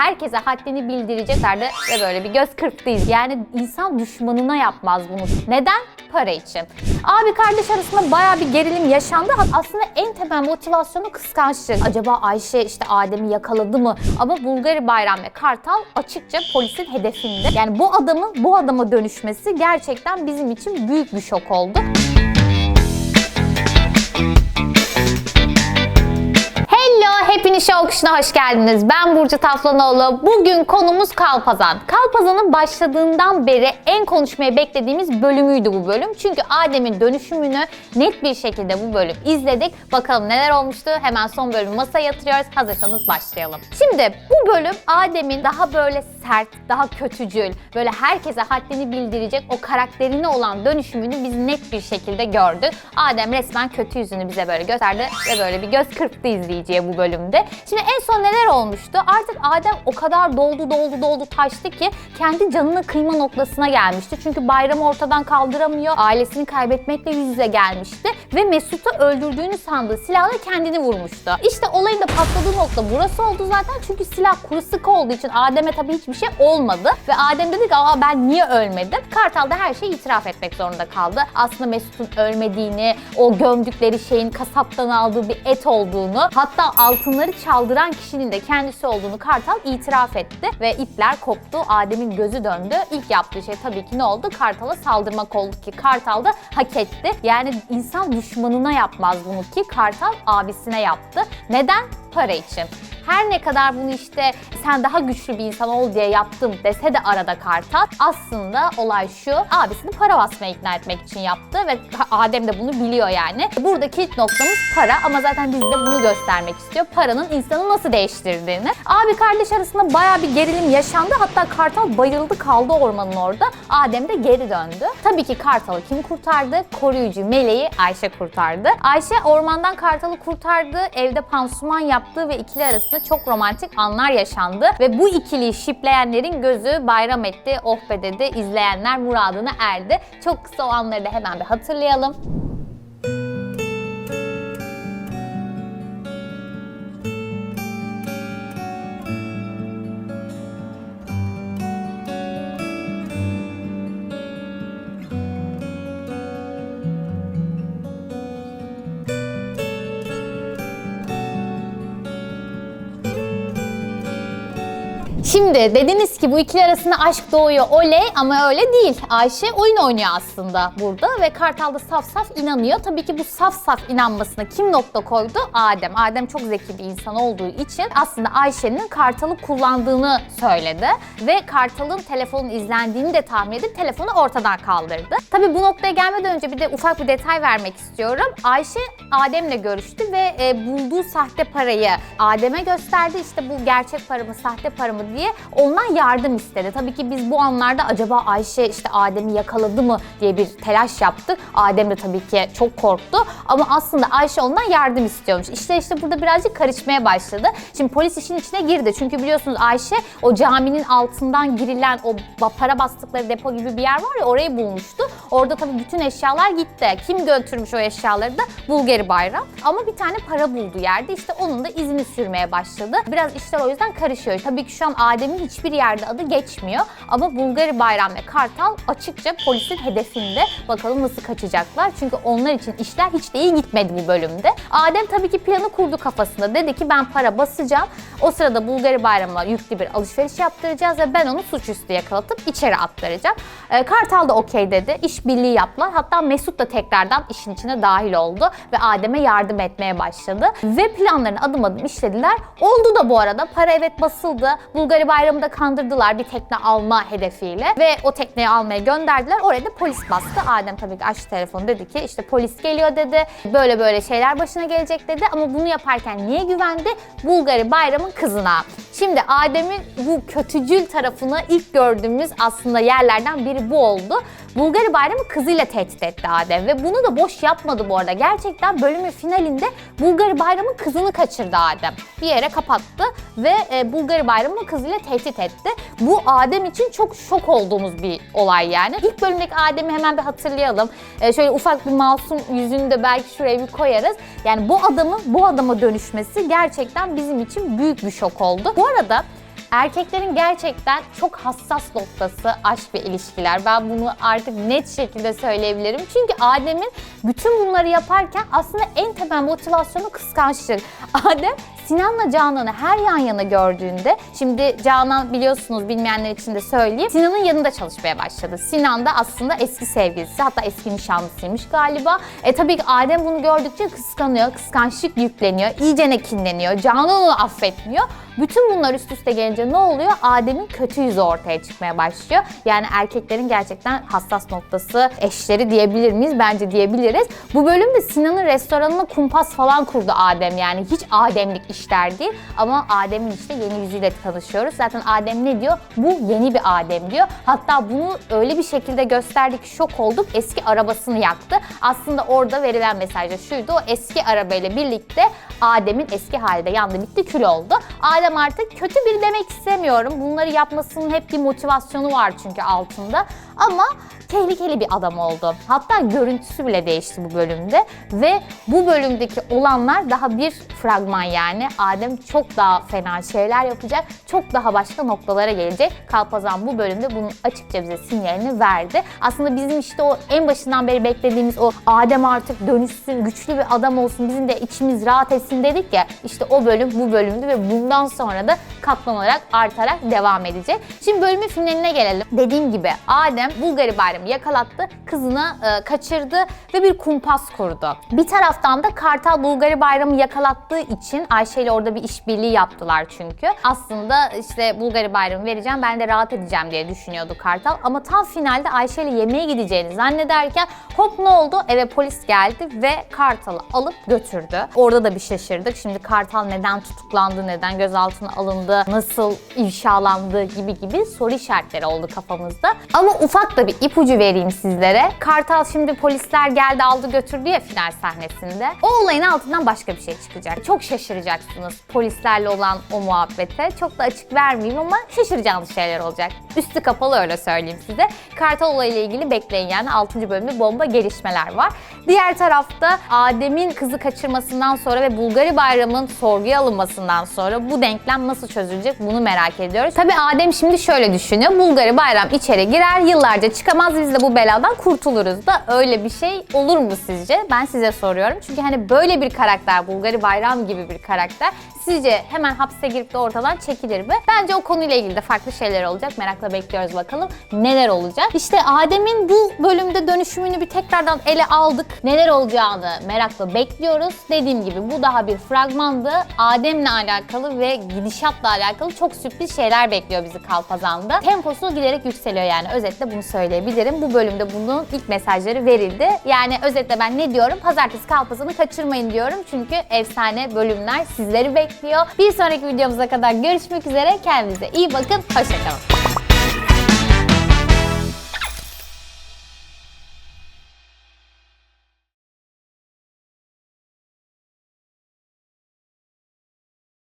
herkese haddini bildireceklerdi ve böyle bir göz kırptıyız. Yani insan düşmanına yapmaz bunu. Neden? Para için. Abi kardeş arasında baya bir gerilim yaşandı. Aslında en temel motivasyonu kıskançlık. Acaba Ayşe işte Adem'i yakaladı mı? Ama Bulgari Bayram ve Kartal açıkça polisin hedefinde. Yani bu adamın bu adama dönüşmesi gerçekten bizim için büyük bir şok oldu. Hello, hepiniz Show Kuşu'na hoş geldiniz. Ben Burcu Taflanoğlu. Bugün konumuz Kalpazan. Kalpazan'ın başladığından beri en konuşmaya beklediğimiz bölümüydü bu bölüm. Çünkü Adem'in dönüşümünü net bir şekilde bu bölüm izledik. Bakalım neler olmuştu. Hemen son bölümü masaya yatırıyoruz. Hazırsanız başlayalım. Şimdi bu bölüm Adem'in daha böyle sert, daha kötücül, böyle herkese haddini bildirecek o karakterine olan dönüşümünü biz net bir şekilde gördük. Adem resmen kötü yüzünü bize böyle gösterdi ve böyle bir göz kırptı izleyiciye bu bölümde. Şimdi en son neler olmuştu? Artık Adem o kadar doldu doldu doldu taştı ki kendi canını kıyma noktasına gelmişti. Çünkü bayramı ortadan kaldıramıyor. Ailesini kaybetmekle yüz yüze gelmişti. Ve Mesut'u öldürdüğünü sandığı silahla kendini vurmuştu. İşte olayın da patladığı nokta burası oldu zaten. Çünkü silah kuru sık olduğu için Adem'e tabii hiçbir şey olmadı. Ve Adem dedi ki aa ben niye ölmedim? Kartal da her şeyi itiraf etmek zorunda kaldı. Aslında Mesut'un ölmediğini, o gömdükleri şeyin kasaptan aldığı bir et olduğunu, hatta altınları çaldıran kişinin de kendisi olduğunu Kartal itiraf etti. Ve ipler koptu, Adem'in gözü döndü. İlk yaptığı şey tabii ki ne oldu? Kartal'a saldırmak oldu ki Kartal da hak etti. Yani insan düşmanına yapmaz bunu ki Kartal abisine yaptı. Neden? Para için. Her ne kadar bunu işte sen daha güçlü bir insan ol diye yaptım dese de arada Kartal aslında olay şu abisini para basmaya ikna etmek için yaptı ve Adem de bunu biliyor yani. Burada kilit noktamız para ama zaten bizi de bunu göstermek istiyor. Paranın insanı nasıl değiştirdiğini. Abi kardeş arasında baya bir gerilim yaşandı. Hatta Kartal bayıldı kaldı ormanın orada. Adem de geri döndü. Tabii ki Kartal'ı kim kurtardı? Koruyucu meleği Ayşe kurtardı. Ayşe ormandan Kartal'ı kurtardı. Evde pansuman yaptı ve ikili arasında çok romantik anlar yaşandı. Ve bu ikiliyi şipleyenlerin gözü bayram etti. Oh be dedi. İzleyenler muradına erdi. Çok kısa o anları da hemen bir hatırlayalım. Şimdi dediniz ki bu ikili arasında aşk doğuyor oley ama öyle değil. Ayşe oyun oynuyor aslında burada ve Kartal da saf saf inanıyor. Tabii ki bu saf saf inanmasına kim nokta koydu? Adem. Adem çok zeki bir insan olduğu için aslında Ayşe'nin Kartal'ı kullandığını söyledi. Ve Kartal'ın telefonun izlendiğini de tahmin edip telefonu ortadan kaldırdı. Tabii bu noktaya gelmeden önce bir de ufak bir detay vermek istiyorum. Ayşe Adem'le görüştü ve e, bulduğu sahte parayı Adem'e gösterdi. İşte bu gerçek para mı, sahte para mı diye ondan yardım istedi. Tabii ki biz bu anlarda acaba Ayşe işte Adem'i yakaladı mı diye bir telaş yaptık. Adem de tabii ki çok korktu ama aslında Ayşe ondan yardım istiyormuş. İşte işte burada birazcık karışmaya başladı. Şimdi polis işin içine girdi. Çünkü biliyorsunuz Ayşe o caminin altından girilen o para bastıkları depo gibi bir yer var ya orayı bulmuştu. Orada tabii bütün eşyalar gitti. Kim götürmüş o eşyaları da Bulgari Bayram. Ama bir tane para buldu yerde. İşte onun da izini sürmeye başladı. Biraz işler o yüzden karışıyor. Tabii ki şu an Adem'in hiçbir yerde adı geçmiyor. Ama Bulgari Bayram ve Kartal açıkça polisin hedefinde. Bakalım nasıl kaçacaklar. Çünkü onlar için işler hiç de iyi gitmedi bu bölümde. Adem tabii ki planı kurdu kafasında. Dedi ki ben para basacağım. O sırada Bulgari Bayram'a yüklü bir alışveriş yaptıracağız ve ben onu suçüstü yakalatıp içeri attıracağım. Ee, Kartal da okey dedi. İşbirliği yaptılar. Hatta Mesut da tekrardan işin içine dahil oldu ve Adem'e yardım etmeye başladı. Ve planlarını adım adım işlediler. Oldu da bu arada. Para evet basıldı. Bulgari Bayram'ı da kandırdılar bir tekne alma hedefiyle. Ve o tekneyi almaya gönderdiler. Oraya da polis bastı. Adem tabii ki açtı telefonu dedi ki işte polis geliyor dedi. Böyle böyle şeyler başına gelecek dedi. Ama bunu yaparken niye güvendi? Bulgari Kızına. Şimdi Adem'in bu kötücül tarafını ilk gördüğümüz aslında yerlerden biri bu oldu. Bulgari Bayram'ı kızıyla tehdit etti Adem ve bunu da boş yapmadı bu arada. Gerçekten bölümün finalinde Bulgari Bayram'ın kızını kaçırdı Adem. Bir yere kapattı ve e, Bulgari Bayram'ı kızıyla tehdit etti. Bu Adem için çok şok olduğumuz bir olay yani. İlk bölümdeki Adem'i hemen bir hatırlayalım. E, şöyle ufak bir masum yüzünü de belki şuraya bir koyarız. Yani bu adamın bu adama dönüşmesi gerçekten bizim için büyük bir şok oldu. Bu arada Erkeklerin gerçekten çok hassas noktası aşk ve ilişkiler. Ben bunu artık net şekilde söyleyebilirim. Çünkü Adem'in bütün bunları yaparken aslında en temel motivasyonu kıskançlık. Adem Sinan'la Canan'ı her yan yana gördüğünde, şimdi Canan biliyorsunuz bilmeyenler için de söyleyeyim, Sinan'ın yanında çalışmaya başladı. Sinan da aslında eski sevgilisi, hatta eski nişanlısıymış galiba. E tabii ki Adem bunu gördükçe kıskanıyor, kıskançlık yükleniyor, iyice kinleniyor, Canan onu affetmiyor. Bütün bunlar üst üste gelince ne oluyor? Adem'in kötü yüzü ortaya çıkmaya başlıyor. Yani erkeklerin gerçekten hassas noktası eşleri diyebilir miyiz? Bence diyebiliriz. Bu bölümde Sinan'ın restoranına kumpas falan kurdu Adem yani. Hiç Ademlik işler değil. Ama Adem'in işte yeni yüzüyle tanışıyoruz. Zaten Adem ne diyor? Bu yeni bir Adem diyor. Hatta bunu öyle bir şekilde gösterdik şok olduk. Eski arabasını yaktı. Aslında orada verilen mesaj da şuydu. O eski arabayla birlikte Adem'in eski halde yandı bitti kül oldu. Adem artık kötü biri demek istemiyorum. Bunları yapmasının hep bir motivasyonu var çünkü altında. Ama tehlikeli bir adam oldu. Hatta görüntüsü bile değişti bu bölümde ve bu bölümdeki olanlar daha bir fragman yani. Adem çok daha fena şeyler yapacak, çok daha başka noktalara gelecek. Kalpazan bu bölümde bunun açıkça bize sinyalini verdi. Aslında bizim işte o en başından beri beklediğimiz o Adem artık dönüşsün, güçlü bir adam olsun, bizim de içimiz rahat etsin dedik ya. İşte o bölüm bu bölümdü ve bundan sonra da katlanarak, artarak devam edecek. Şimdi bölümün finaline gelelim. Dediğim gibi Adem Bulgari Bayramı yakalattı, kızını e, kaçırdı ve bir kumpas kurdu. Bir taraftan da Kartal Bulgari Bayramı yakalattığı için Ayşe ile orada bir işbirliği yaptılar çünkü. Aslında işte Bulgari Bayramı vereceğim ben de rahat edeceğim diye düşünüyordu Kartal. Ama tam finalde Ayşe ile yemeğe gideceğini zannederken hop ne oldu? Eve polis geldi ve Kartal'ı alıp götürdü. Orada da bir şaşırdık. Şimdi Kartal neden tutuklandı, neden gözaltına alındı, nasıl ifşalandı gibi gibi soru işaretleri oldu kafamızda. Ama ufak da bir ipucu vereyim sizlere. Kartal şimdi polisler geldi aldı götürdü ya final sahnesinde. O olayın altından başka bir şey çıkacak. Çok şaşıracaksınız polislerle olan o muhabbete. Çok da açık vermeyeyim ama şaşıracağınız şeyler olacak. Üstü kapalı öyle söyleyeyim size. Kartal olayıyla ilgili bekleyin yani 6. bölümde bomba gelişmeler var. Diğer tarafta Adem'in kızı kaçırmasından sonra ve Bulgari Bayram'ın sorguya alınmasından sonra bu denklem nasıl çözülecek bunu merak ediyoruz. Tabi Adem şimdi şöyle düşünüyor. Bulgari Bayram içeri girer, yıllarca çıkamaz biz de bu beladan kurtuluruz da öyle bir şey olur mu sizce? Ben size soruyorum. Çünkü hani böyle bir karakter, Bulgari Bayram gibi bir karakter sizce hemen hapse girip de ortadan çekilir mi? Bence o konuyla ilgili de farklı şeyler olacak. Merakla bekliyoruz bakalım neler olacak. İşte Adem'in bu bölümde dönüşümünü bir tekrardan ele aldık. Neler olacağını merakla bekliyoruz. Dediğim gibi bu daha bir fragmandı. Adem'le alakalı ve gidişatla alakalı çok sürpriz şeyler bekliyor bizi Kalpazan'da. Temposu giderek yükseliyor yani özetle bunu söyleyebilirim. Bu bölümde bunun ilk mesajları verildi. Yani özetle ben ne diyorum? Pazartesi Kalpazan'ı kaçırmayın diyorum. Çünkü efsane bölümler sizleri bekliyor. Bir sonraki videomuza kadar görüşmek üzere. Kendinize iyi bakın. Hoşçakalın.